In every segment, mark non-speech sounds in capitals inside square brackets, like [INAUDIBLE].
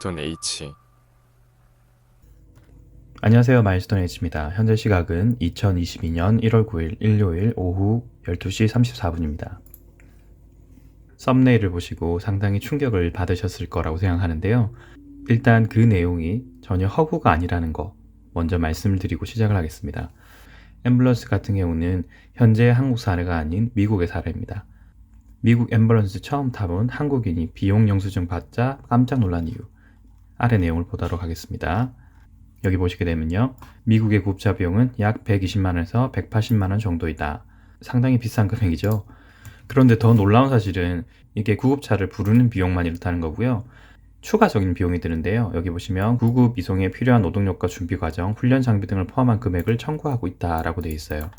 마일스톤 H. 안녕하세요. 마일스톤 H입니다. 현재 시각은 2022년 1월 9일 일요일 오후 12시 34분입니다. 썸네일을 보시고 상당히 충격을 받으셨을 거라고 생각하는데요. 일단 그 내용이 전혀 허구가 아니라는 거 먼저 말씀을 드리고 시작을 하겠습니다. 앰뷸런스 같은 경우는 현재 한국 사례가 아닌 미국의 사례입니다. 미국 앰뷸런스 처음 타본 한국인이 비용 영수증 받자 깜짝 놀란 이유. 아래 내용을 보도록 하겠습니다. 여기 보시게 되면요. 미국의 구급차 비용은 약 120만원에서 180만원 정도이다. 상당히 비싼 금액이죠. 그런데 더 놀라운 사실은 이게 구급차를 부르는 비용만 이렇다는 거고요. 추가적인 비용이 드는데요. 여기 보시면 구급 이송에 필요한 노동력과 준비 과정, 훈련 장비 등을 포함한 금액을 청구하고 있다라고 되어 있어요.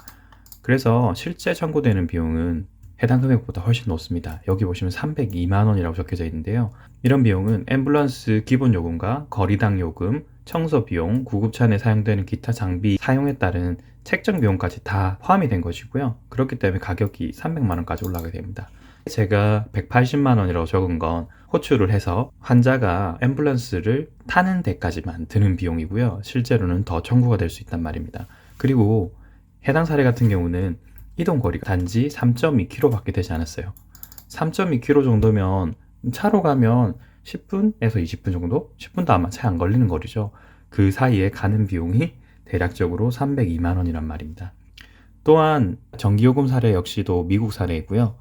그래서 실제 청구되는 비용은 해당 금액보다 훨씬 높습니다. 여기 보시면 302만 원이라고 적혀져 있는데요. 이런 비용은 앰뷸런스 기본 요금과 거리당 요금, 청소 비용, 구급차 내 사용되는 기타 장비 사용에 따른 책정 비용까지 다 포함이 된 것이고요. 그렇기 때문에 가격이 300만 원까지 올라가게 됩니다. 제가 180만 원이라고 적은 건 호출을 해서 환자가 앰뷸런스를 타는 데까지만 드는 비용이고요. 실제로는 더 청구가 될 수 있단 말입니다. 그리고 해당 사례 같은 경우는 이동 거리가 단지 3.2km밖에 되지 않았어요. 3.2km 정도면 차로 가면 10분에서 20분 정도? 10분도 아마 차에 안 걸리는 거리죠. 그 사이에 가는 비용이 대략적으로 302만 원이란 말입니다. 또한 전기요금 사례 역시도 미국 사례이고요.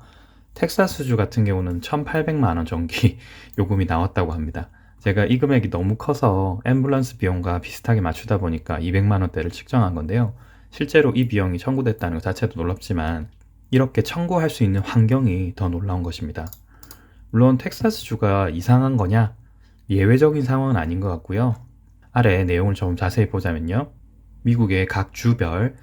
텍사스주 같은 경우는 1,800만 원 전기 [LAUGHS] 요금이 나왔다고 합니다. 제가 이 금액이 너무 커서 앰뷸런스 비용과 비슷하게 맞추다 보니까 200만 원대를 측정한 건데요. 실제로 이 비용이 청구됐다는 것 자체도 놀랍지만 이렇게 청구할 수 있는 환경이 더 놀라운 것입니다. 물론 텍사스주가 이상한 거냐? 예외적인 상황은 아닌 것 같고요. 아래 내용을 좀 자세히 보자면요. 미국의 각 주별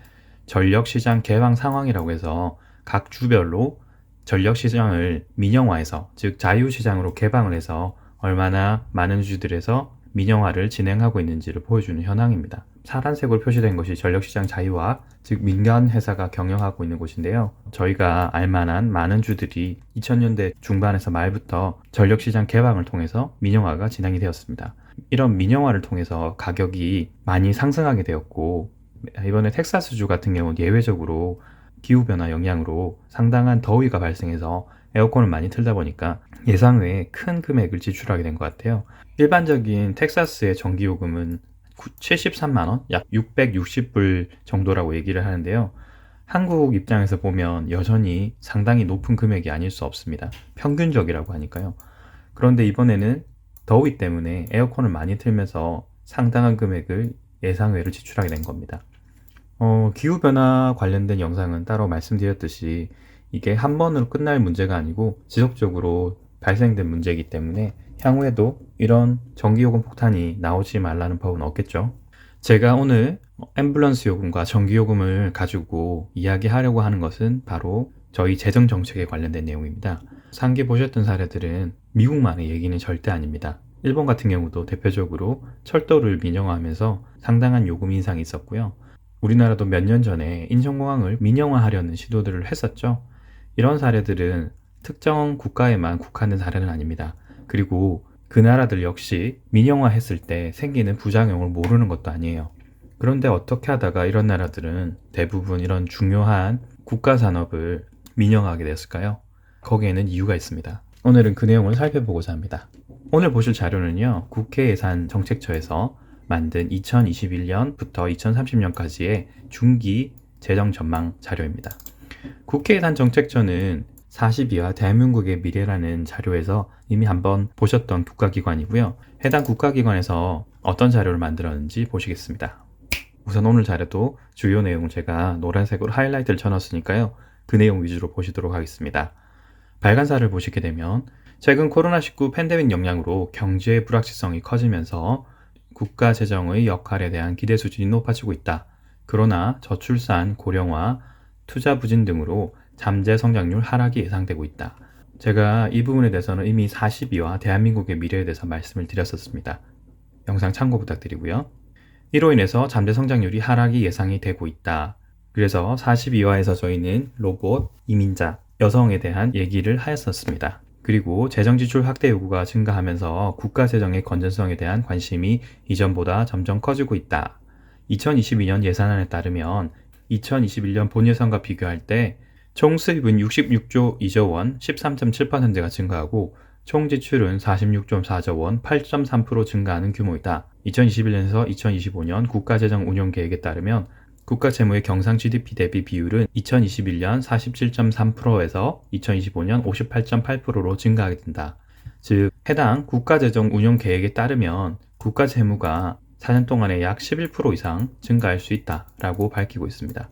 전력시장 개방 상황이라고 해서 각 주별로 전력시장을 민영화해서 즉 자유시장으로 개방을 해서 얼마나 많은 주들에서 민영화를 진행하고 있는지를 보여주는 현황입니다. 파란색으로 표시된 것이 전력시장 자유화, 즉 민간 회사가 경영하고 있는 곳인데요. 저희가 알만한 많은 주들이 2000년대 중반에서 말부터 전력시장 개방을 통해서 민영화가 진행이 되었습니다. 이런 민영화를 통해서 가격이 많이 상승하게 되었고 이번에 텍사스주 같은 경우는 예외적으로 기후변화 영향으로 상당한 더위가 발생해서 에어컨을 많이 틀다 보니까 예상 외에 큰 금액을 지출하게 된 것 같아요. 일반적인 텍사스의 전기요금은 73만원, 약 660불 정도라고 얘기를 하는데요. 한국 입장에서 보면 여전히 상당히 높은 금액이 아닐 수 없습니다. 평균적이라고 하니까요. 그런데 이번에는 더위 때문에 에어컨을 많이 틀면서 상당한 금액을 예상외로 지출하게 된 겁니다. 어, 기후변화 관련된 영상은 따로 말씀드렸듯이 이게 한 번으로 끝날 문제가 아니고 지속적으로 발생된 문제이기 때문에 향후에도 이런 전기요금 폭탄이 나오지 말라는 법은 없겠죠. 제가 오늘 앰뷸런스 요금과 전기요금을 가지고 이야기하려고 하는 것은 바로 저희 재정 정책에 관련된 내용입니다. 상기 보셨던 사례들은 미국만의 얘기는 절대 아닙니다. 일본 같은 경우도 대표적으로 철도를 민영화하면서 상당한 요금 인상이 있었고요. 우리나라도 몇 년 전에 인천공항을 민영화하려는 시도들을 했었죠. 이런 사례들은 특정 국가에만 국한된 사례는 아닙니다. 그리고 그 나라들 역시 민영화 했을 때 생기는 부작용을 모르는 것도 아니에요. 그런데 어떻게 하다가 이런 나라들은 대부분 이런 중요한 국가 산업을 민영화하게 됐을까요? 거기에는 이유가 있습니다. 오늘은 그 내용을 살펴보고자 합니다. 오늘 보실 자료는요, 국회 예산 정책처에서 만든 2021년부터 2030년까지의 중기 재정 전망 자료입니다. 국회 예산 정책처는 42화 대한민국의 미래라는 자료에서 이미 한번 보셨던 국가기관이고요. 해당 국가기관에서 어떤 자료를 만들었는지 보시겠습니다. 우선 오늘 자료도 주요 내용을 제가 노란색으로 하이라이트를 쳐놨으니까요. 그 내용 위주로 보시도록 하겠습니다. 발간사를 보시게 되면 최근 코로나19 팬데믹 영향으로 경제의 불확실성이 커지면서 국가 재정의 역할에 대한 기대 수준이 높아지고 있다. 그러나 저출산, 고령화, 투자 부진 등으로 잠재 성장률 하락이 예상되고 있다. 제가 이 부분에 대해서는 이미 42화 대한민국의 미래에 대해서 말씀을 드렸었습니다. 영상 참고 부탁드리고요. 이로 인해서 잠재 성장률이 하락이 예상이 되고 있다. 그래서 42화에서 저희는 로봇, 이민자, 여성에 대한 얘기를 하였었습니다. 그리고 재정 지출 확대 요구가 증가하면서 국가 재정의 건전성에 대한 관심이 이전보다 점점 커지고 있다. 2022년 예산안에 따르면 2021년 본 예산과 비교할 때 총 수입은 66조 2조 원 13.7%가 증가하고 총 지출은 46.4조 원 8.3% 증가하는 규모이다. 2021년에서 2025년 국가재정 운용 계획에 따르면 국가 채무의 경상 GDP 대비 비율은 2021년 47.3%에서 2025년 58.8%로 증가하게 된다. 즉, 해당 국가재정 운용 계획에 따르면 국가 채무가 4년 동안에 약 11% 이상 증가할 수 있다 라고 밝히고 있습니다.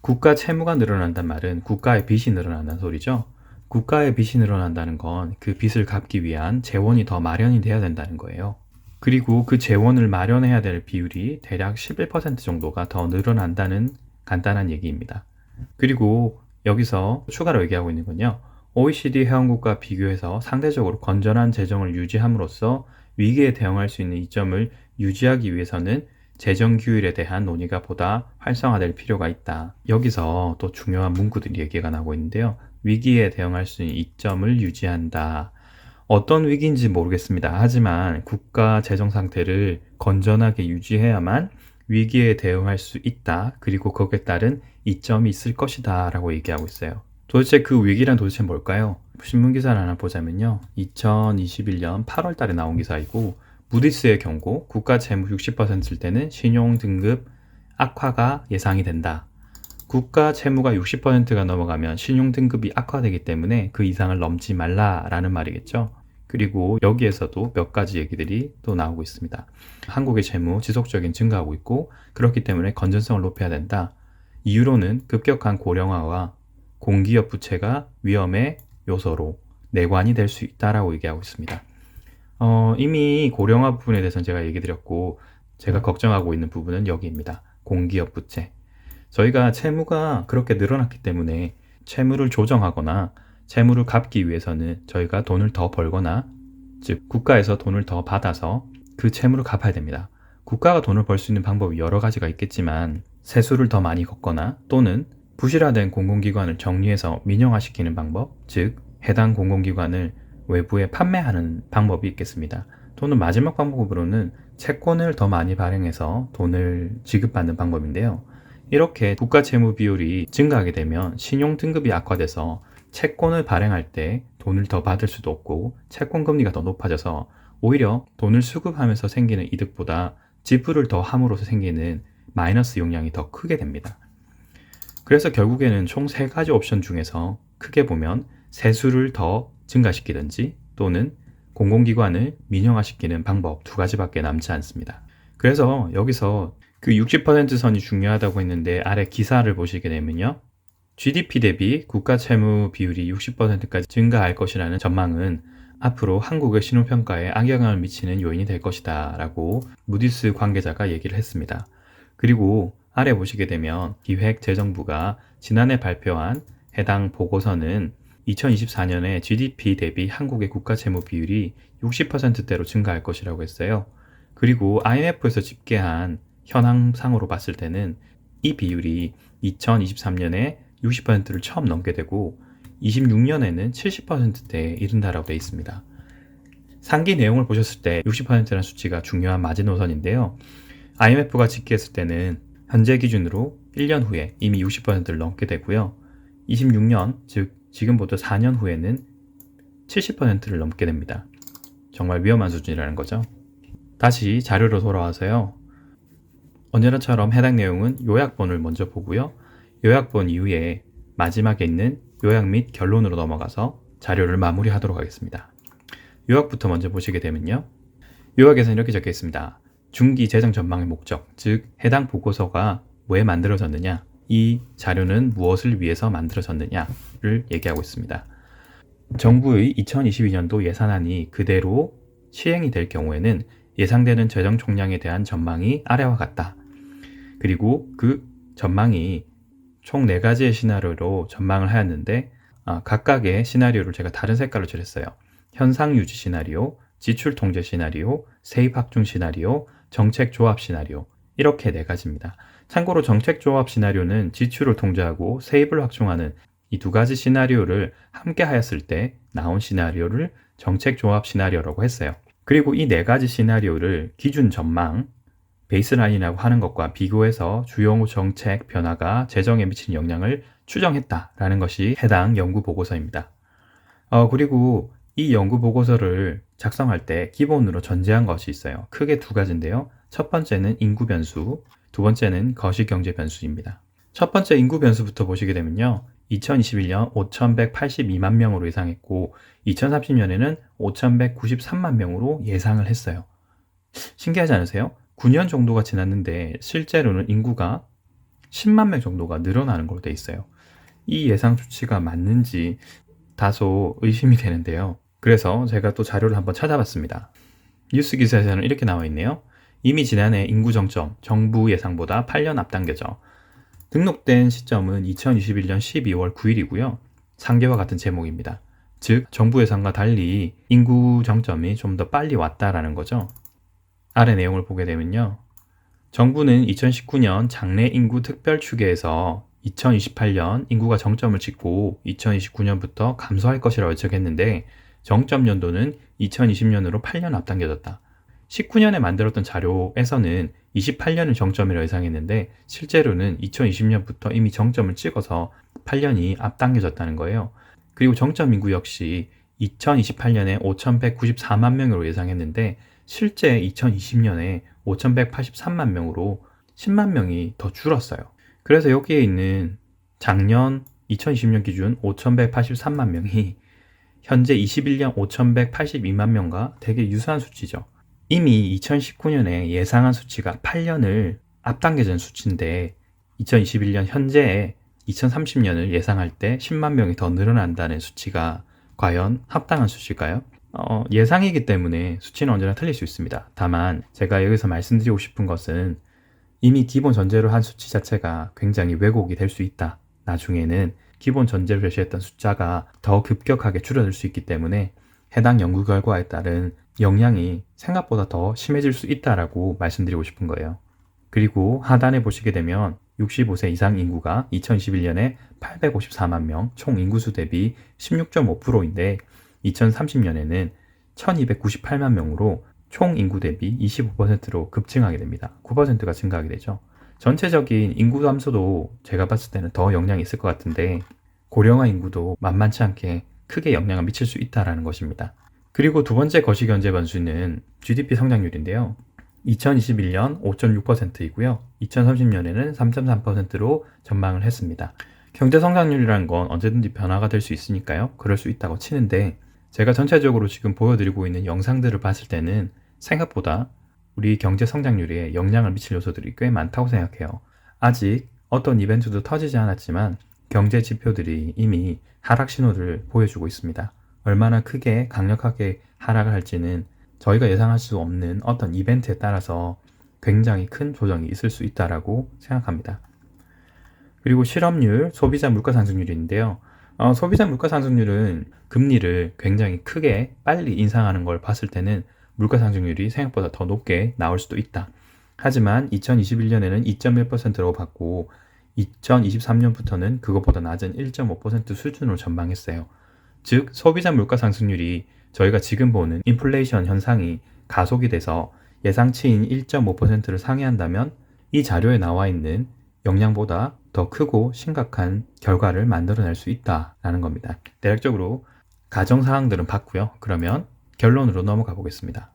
국가 채무가 늘어난단 말은 국가의 빚이 늘어난다는 소리죠. 국가의 빚이 늘어난다는 건 그 빚을 갚기 위한 재원이 더 마련이 돼야 된다는 거예요. 그리고 그 재원을 마련해야 될 비율이 대략 11% 정도가 더 늘어난다는 간단한 얘기입니다. 그리고 여기서 추가로 얘기하고 있는 건요. OECD 회원국과 비교해서 상대적으로 건전한 재정을 유지함으로써 위기에 대응할 수 있는 이점을 유지하기 위해서는 재정 규율에 대한 논의가 보다 활성화될 필요가 있다. 여기서 또 중요한 문구들이 얘기가 나오고 있는데요. 위기에 대응할 수 있는 이점을 유지한다. 어떤 위기인지 모르겠습니다. 하지만 국가 재정 상태를 건전하게 유지해야만 위기에 대응할 수 있다. 그리고 거기에 따른 이점이 있을 것이다. 라고 얘기하고 있어요. 도대체 그 위기란 도대체 뭘까요? 신문 기사를 하나 보자면요. 2021년 8월 달에 나온 기사이고 무디스의 경고, 국가 채무 60%일 때는 신용 등급 악화가 예상이 된다. 국가 채무가 60%가 넘어가면 신용 등급이 악화되기 때문에 그 이상을 넘지 말라라는 말이겠죠. 그리고 여기에서도 몇 가지 얘기들이 또 나오고 있습니다. 한국의 채무 지속적인 증가하고 있고 그렇기 때문에 건전성을 높여야 된다. 이유로는 급격한 고령화와 공기업 부채가 위험의 요소로 내관이 될 수 있다라고 얘기하고 있습니다. 어, 이미 고령화 부분에 대해서는 제가 얘기 드렸고 제가 걱정하고 있는 부분은 여기입니다. 공기업 부채. 저희가 채무가 그렇게 늘어났기 때문에 채무를 조정하거나 채무를 갚기 위해서는 저희가 돈을 더 벌거나 즉 국가에서 돈을 더 받아서 그 채무를 갚아야 됩니다. 국가가 돈을 벌 수 있는 방법이 여러 가지가 있겠지만 세수를 더 많이 걷거나 또는 부실화된 공공기관을 정리해서 민영화시키는 방법, 즉 해당 공공기관을 외부에 판매하는 방법이 있겠습니다. 또는 마지막 방법으로는 채권을 더 많이 발행해서 돈을 지급받는 방법인데요. 이렇게 국가 채무 비율이 증가하게 되면 신용 등급이 악화돼서 채권을 발행할 때 돈을 더 받을 수도 없고 채권 금리가 더 높아져서 오히려 돈을 수급하면서 생기는 이득보다 지불을 더 함으로써 생기는 마이너스 용량이 더 크게 됩니다. 그래서 결국에는 총세 가지 옵션 중에서 크게 보면 세수를 더 증가시키든지 또는 공공기관을 민영화시키는 방법 두 가지밖에 남지 않습니다. 그래서 여기서 그 60% 선이 중요하다고 했는데 아래 기사를 보시게 되면요. GDP 대비 국가 채무 비율이 60%까지 증가할 것이라는 전망은 앞으로 한국의 신용평가에 악영향을 미치는 요인이 될 것이다 라고 무디스 관계자가 얘기를 했습니다. 그리고 아래 보시게 되면 기획재정부가 지난해 발표한 해당 보고서는 2024년에 GDP 대비 한국의 국가 채무 비율이 60%대로 증가할 것이라고 했어요. 그리고 IMF에서 집계한 현황상으로 봤을 때는 이 비율이 2023년에 60%를 처음 넘게 되고 26년에는 70%대에 이른다라고 되어 있습니다. 상기 내용을 보셨을 때 60%라는 수치가 중요한 마지노선인데요. IMF가 집계했을 때는 현재 기준으로 1년 후에 이미 60%를 넘게 되고요. 26년, 즉 지금부터 4년 후에는 70%를 넘게 됩니다. 정말 위험한 수준이라는 거죠. 다시 자료로 돌아와서요. 언제나처럼 해당 내용은 요약본을 먼저 보고요. 요약본 이후에 마지막에 있는 요약 및 결론으로 넘어가서 자료를 마무리하도록 하겠습니다. 요약부터 먼저 보시게 되면요. 요약에서는 이렇게 적혀 있습니다. 중기 재정 전망의 목적, 즉 해당 보고서가 왜 만들어졌느냐, 이 자료는 무엇을 위해서 만들어졌느냐 를 얘기하고 있습니다. 정부의 2022년도 예산안이 그대로 시행이 될 경우에는 예상되는 재정 총량에 대한 전망이 아래와 같다. 그리고 그 전망이 총 4가지의 시나리오로 전망을 하였는데 아, 각각의 시나리오를 제가 다른 색깔로 칠했어요. 현상 유지 시나리오, 지출 통제 시나리오, 세입 확충 시나리오, 정책 조합 시나리오 이렇게 네 가지입니다. 참고로 정책 조합 시나리오는 지출을 통제하고 세입을 확충하는 이 두 가지 시나리오를 함께 하였을 때 나온 시나리오를 정책 조합 시나리오라고 했어요. 그리고 이 네 가지 시나리오를 기준 전망, 베이스라인이라고 하는 것과 비교해서 주요 정책 변화가 재정에 미치는 영향을 추정했다라는 것이 해당 연구 보고서입니다. 어, 그리고 이 연구 보고서를 작성할 때 기본으로 전제한 것이 있어요. 크게 두 가지인데요. 첫 번째는 인구 변수, 두 번째는 거시 경제 변수입니다. 첫 번째 인구 변수부터 보시게 되면요. 2021년 5,182만 명으로 예상했고 2030년에는 5,193만 명으로 예상을 했어요. 신기하지 않으세요? 9년 정도가 지났는데 실제로는 인구가 10만 명 정도가 늘어나는 걸로 돼 있어요. 이 예상 수치가 맞는지 다소 의심이 되는데요. 그래서 제가 또 자료를 한번 찾아봤습니다. 뉴스 기사에서는 이렇게 나와 있네요. 이미 지난해 인구 정점 정부 예상보다 8년 앞당겨져 등록된 시점은 2021년 12월 9일이고요. 상계와 같은 제목입니다. 즉 정부 예상과 달리 인구 정점이 좀 더 빨리 왔다라는 거죠. 아래 내용을 보게 되면요. 정부는 2019년 장래 인구 특별 추계에서 2028년 인구가 정점을 찍고 2029년부터 감소할 것이라고 예측했는데 정점 연도는 2020년으로 8년 앞당겨졌다. 19년에 만들었던 자료에서는 28년을 정점이라고 예상했는데 실제로는 2020년부터 이미 정점을 찍어서 8년이 앞당겨졌다는 거예요. 그리고 정점 인구 역시 2028년에 5,194만 명으로 예상했는데 실제 2020년에 5,183만 명으로 10만 명이 더 줄었어요. 그래서 여기에 있는 작년 2020년 기준 5,183만 명이 현재 21년 5,182만 명과 되게 유사한 수치죠. 이미 2019년에 예상한 수치가 8년을 앞당겨진 수치인데 2021년 현재에 2030년을 예상할 때 10만 명이 더 늘어난다는 수치가 과연 합당한 수치일까요? 어, 예상이기 때문에 수치는 언제나 틀릴 수 있습니다. 다만 제가 여기서 말씀드리고 싶은 것은 이미 기본 전제로 한 수치 자체가 굉장히 왜곡이 될 수 있다. 나중에는 기본 전제로 제시했던 숫자가 더 급격하게 줄어들 수 있기 때문에 해당 연구 결과에 따른 영향이 생각보다 더 심해질 수 있다라고 말씀드리고 싶은 거예요. 그리고 하단에 보시게 되면 65세 이상 인구가 2021년에 854만 명, 총 인구수 대비 16.5%인데 2030년에는 1298만 명으로 총 인구 대비 25%로 급증하게 됩니다. 9%가 증가하게 되죠. 전체적인 인구 감소도 제가 봤을 때는 더 영향이 있을 것 같은데 고령화 인구도 만만치 않게 크게 영향을 미칠 수 있다라는 것입니다. 그리고 두 번째 거시경제 변수는 GDP 성장률인데요. 2021년 5.6%이고요. 2030년에는 3.3%로 전망을 했습니다. 경제 성장률이라는 건 언제든지 변화가 될 수 있으니까요. 그럴 수 있다고 치는데 제가 전체적으로 지금 보여드리고 있는 영상들을 봤을 때는 생각보다 우리 경제 성장률에 영향을 미칠 요소들이 꽤 많다고 생각해요. 아직 어떤 이벤트도 터지지 않았지만 경제 지표들이 이미 하락 신호를 보여주고 있습니다. 얼마나 크게 강력하게 하락을 할지는 저희가 예상할 수 없는 어떤 이벤트에 따라서 굉장히 큰 조정이 있을 수 있다라고 생각합니다. 그리고 실업률, 소비자 물가 상승률인데요. 어, 소비자 물가 상승률은 금리를 굉장히 크게 빨리 인상하는 걸 봤을 때는 물가 상승률이 생각보다 더 높게 나올 수도 있다. 하지만 2021년에는 2.1%로 봤고 2023년부터는 그것보다 낮은 1.5% 수준으로 전망했어요. 즉 소비자 물가 상승률이 저희가 지금 보는 인플레이션 현상이 가속이 돼서 예상치인 1.5%를 상회한다면 이 자료에 나와 있는 영향보다 더 크고 심각한 결과를 만들어낼 수 있다라는 겁니다. 대략적으로 가정 사항들은 봤고요. 그러면 결론으로 넘어가 보겠습니다.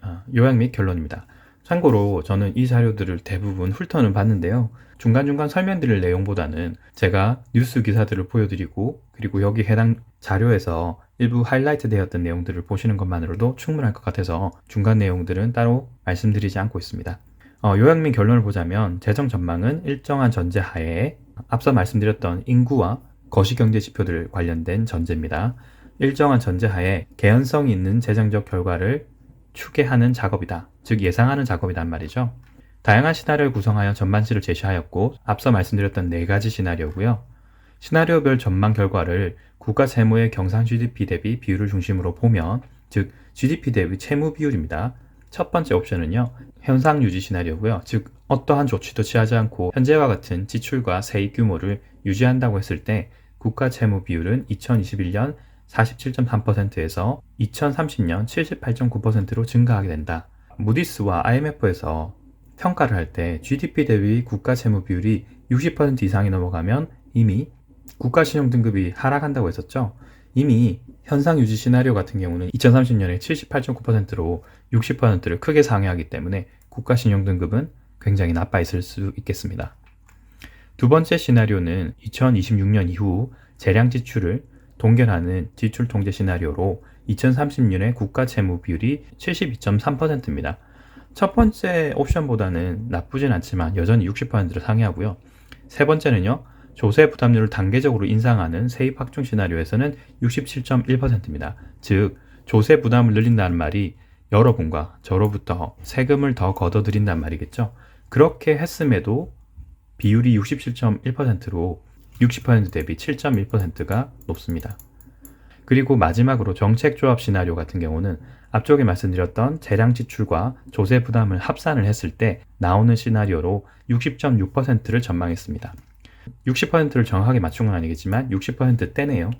아, 요약 및 결론입니다. 참고로 저는 이 자료들을 대부분 훑어는 봤는데요. 중간중간 설명드릴 내용보다는 제가 뉴스 기사들을 보여드리고 그리고 여기 해당 자료에서 일부 하이라이트 되었던 내용들을 보시는 것만으로도 충분할 것 같아서 중간 내용들은 따로 말씀드리지 않고 있습니다. 어, 요약 및 결론을 보자면 재정 전망은 일정한 전제 하에 앞서 말씀드렸던 인구와 거시경제 지표들 관련된 전제입니다. 일정한 전제 하에 개연성 있는 재정적 결과를 추계하는 작업이다. 즉 예상하는 작업이란 말이죠. 다양한 시나리오를 구성하여 전반치를 제시하였고 앞서 말씀드렸던 네 가지 시나리오고요. 시나리오별 전망 결과를 국가 채무의 경상 GDP 대비 비율을 중심으로 보면 즉 GDP 대비 채무 비율입니다. 첫 번째 옵션은요. 현상 유지 시나리오고요. 즉 어떠한 조치도 취하지 않고 현재와 같은 지출과 세입 규모를 유지한다고 했을 때 국가 채무 비율은 2021년 47.3%에서 2030년 78.9%로 증가하게 된다. 무디스와 IMF에서 평가를 할 때 GDP 대비 국가 채무 비율이 60% 이상이 넘어가면 이미 국가 신용 등급이 하락한다고 했었죠. 이미 현상 유지 시나리오 같은 경우는 2030년에 78.9%로 60%를 크게 상회하기 때문에 국가 신용 등급은 굉장히 나빠 있을 수 있겠습니다. 두 번째 시나리오는 2026년 이후 재량 지출을 동결하는 지출 통제 시나리오로 2030년에 국가 채무 비율이 72.3%입니다. 첫 번째 옵션보다는 나쁘진 않지만 여전히 60%를 상회하고요. 세 번째는요. 조세 부담률을 단계적으로 인상하는 세입 확충 시나리오에서는 67.1%입니다. 즉 조세 부담을 늘린다는 말이 여러분과 저로부터 세금을 더 걷어들인단 말이겠죠. 그렇게 했음에도 비율이 67.1%로 60% 대비 7.1%가 높습니다. 그리고 마지막으로 정책조합 시나리오 같은 경우는 앞쪽에 말씀드렸던 재량 지출과 조세 부담을 합산을 했을 때 나오는 시나리오로 60.6%를 전망했습니다. 60%를 정확하게 맞춘 건 아니겠지만 60%대네요.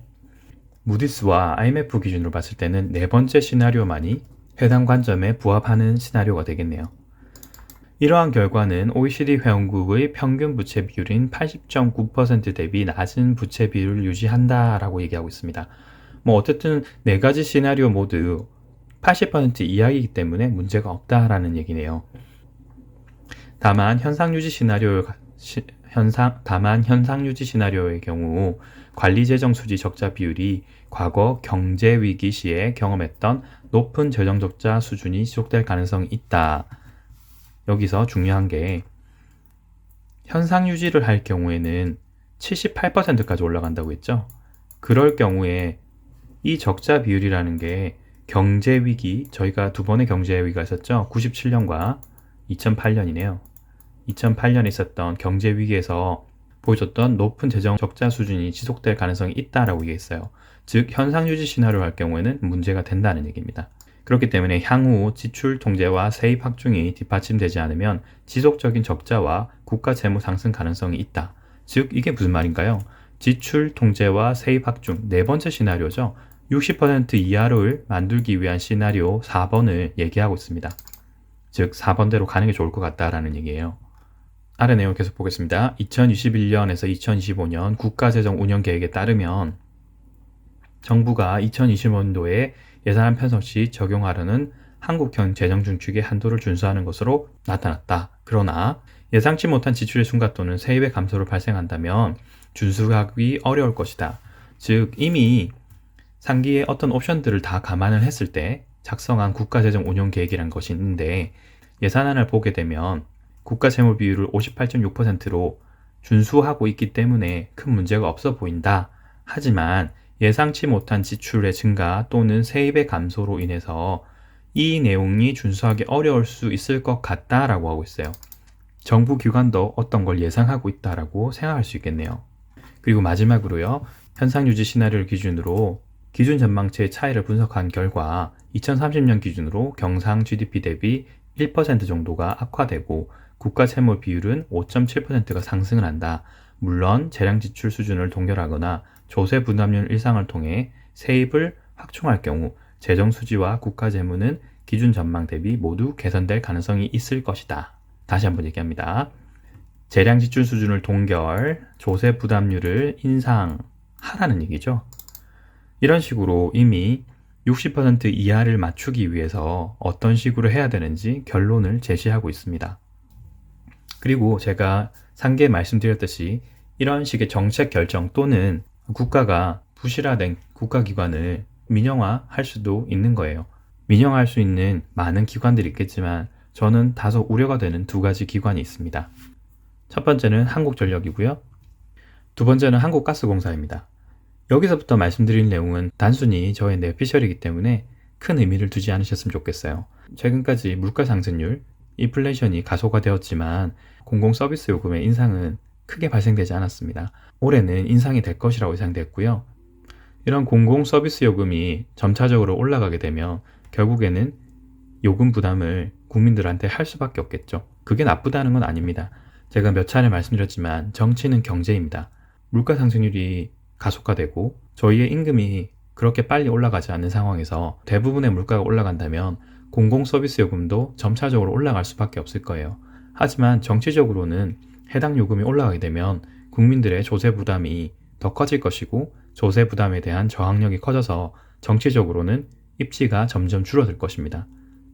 무디스와 IMF 기준으로 봤을 때는 네 번째 시나리오만이 해당 관점에 부합하는 시나리오가 되겠네요. 이러한 결과는 OECD 회원국의 평균 부채 비율인 80.9% 대비 낮은 부채 비율을 유지한다라고 얘기하고 있습니다. 뭐 어쨌든 네 가지 시나리오 모두 80% 이하이기 때문에 문제가 없다라는 얘기네요. 다만 현상 유지 시나리오 시, 현상 다만 현상 유지 시나리오의 경우 관리 재정 수지 적자 비율이 과거 경제 위기 시에 경험했던 높은 재정 적자 수준이 지속될 가능성이 있다. 여기서 중요한 게 현상 유지를 할 경우에는 78%까지 올라간다고 했죠. 그럴 경우에 이 적자 비율이라는 게 경제 위기, 저희가 두 번의 경제 위기가 있었죠. 97년과 2008년이네요. 2008년에 있었던 경제 위기에서 보여줬던 높은 재정 적자 수준이 지속될 가능성이 있다라고 얘기했어요. 즉 현상 유지 시나리오 할 경우에는 문제가 된다는 얘기입니다. 그렇기 때문에 향후 지출 통제와 세입 확충이 뒷받침되지 않으면 지속적인 적자와 국가 재무 상승 가능성이 있다. 즉 이게 무슨 말인가요? 지출 통제와 세입 확충 네 번째 시나리오죠. 60% 이하를 만들기 위한 시나리오 4번을 얘기하고 있습니다. 즉 4번대로 가는 게 좋을 것 같다라는 얘기예요. 아래 내용 계속 보겠습니다. 2021년에서 2025년 국가재정 운영 계획에 따르면 정부가 2025년도에 예산안 편성 시 적용하려는 한국형 재정 중축의 한도를 준수하는 것으로 나타났다. 그러나 예상치 못한 지출의 순간 또는 세입의 감소를 발생한다면 준수하기 어려울 것이다. 즉 이미 상기의 어떤 옵션들을 다 감안을 했을 때 작성한 국가재정 운영 계획이란 것이 있는데 예산안을 보게 되면 국가 채무 비율을 58.6%로 준수하고 있기 때문에 큰 문제가 없어 보인다. 하지만 예상치 못한 지출의 증가 또는 세입의 감소로 인해서 이 내용이 준수하기 어려울 수 있을 것 같다라고 하고 있어요. 정부 기관도 어떤 걸 예상하고 있다라고 생각할 수 있겠네요. 그리고 마지막으로요. 현상 유지 시나리오를 기준으로 기준 전망치의 차이를 분석한 결과 2030년 기준으로 경상 GDP 대비 1% 정도가 악화되고 국가 채무 비율은 5.7%가 상승을 한다. 물론 재량 지출 수준을 동결하거나 조세 부담률 일상을 통해 세입을 확충할 경우 재정 수지와 국가 재무는 기준 전망 대비 모두 개선될 가능성이 있을 것이다. 다시 한번 얘기합니다. 재량 지출 수준을 동결, 조세 부담률을 인상하라는 얘기죠. 이런 식으로 이미 60% 이하를 맞추기 위해서 어떤 식으로 해야 되는지 결론을 제시하고 있습니다. 그리고 제가 상기에 말씀드렸듯이 이런 식의 정책 결정 또는 국가가 부실화된 국가기관을 민영화할 수도 있는 거예요. 민영화할 수 있는 많은 기관들이 있겠지만 저는 다소 우려가 되는 두 가지 기관이 있습니다. 첫 번째는 한국전력이고요. 두 번째는 한국가스공사입니다. 여기서부터 말씀드릴 내용은 단순히 저의 내피셜이기 때문에 큰 의미를 두지 않으셨으면 좋겠어요. 최근까지 물가 상승률, 인플레이션이 가속화되었지만 공공 서비스 요금의 인상은 크게 발생되지 않았습니다. 올해는 인상이 될 것이라고 예상됐고요. 이런 공공 서비스 요금이 점차적으로 올라가게 되면 결국에는 요금 부담을 국민들한테 할 수밖에 없겠죠. 그게 나쁘다는 건 아닙니다. 제가 몇 차례 말씀드렸지만 정치는 경제입니다. 물가 상승률이 가속화되고 저희의 임금이 그렇게 빨리 올라가지 않는 상황에서 대부분의 물가가 올라간다면 공공 서비스 요금도 점차적으로 올라갈 수밖에 없을 거예요. 하지만 정치적으로는 해당 요금이 올라가게 되면 국민들의 조세 부담이 더 커질 것이고 조세 부담에 대한 저항력이 커져서 정치적으로는 입지가 점점 줄어들 것입니다.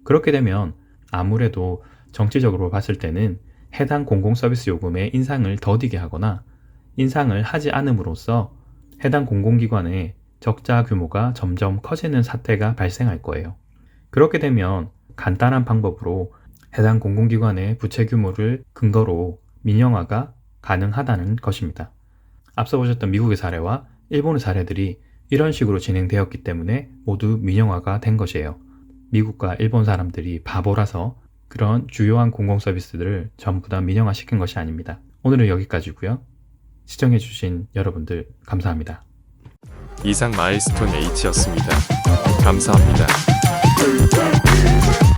그렇게 되면 아무래도 정치적으로 봤을 때는 해당 공공 서비스 요금의 인상을 더디게 하거나 인상을 하지 않음으로써 해당 공공기관의 적자 규모가 점점 커지는 사태가 발생할 거예요. 그렇게 되면 간단한 방법으로 해당 공공기관의 부채 규모를 근거로 민영화가 가능하다는 것입니다. 앞서 보셨던 미국의 사례와 일본의 사례들이 이런 식으로 진행되었기 때문에 모두 민영화가 된 것이에요. 미국과 일본 사람들이 바보라서 그런 주요한 공공 서비스들을 전부 다 민영화 시킨 것이 아닙니다. 오늘은 여기까지고요. 시청해주신 여러분들 감사합니다. 이상 마일스톤 H였습니다. 감사합니다. Yeah.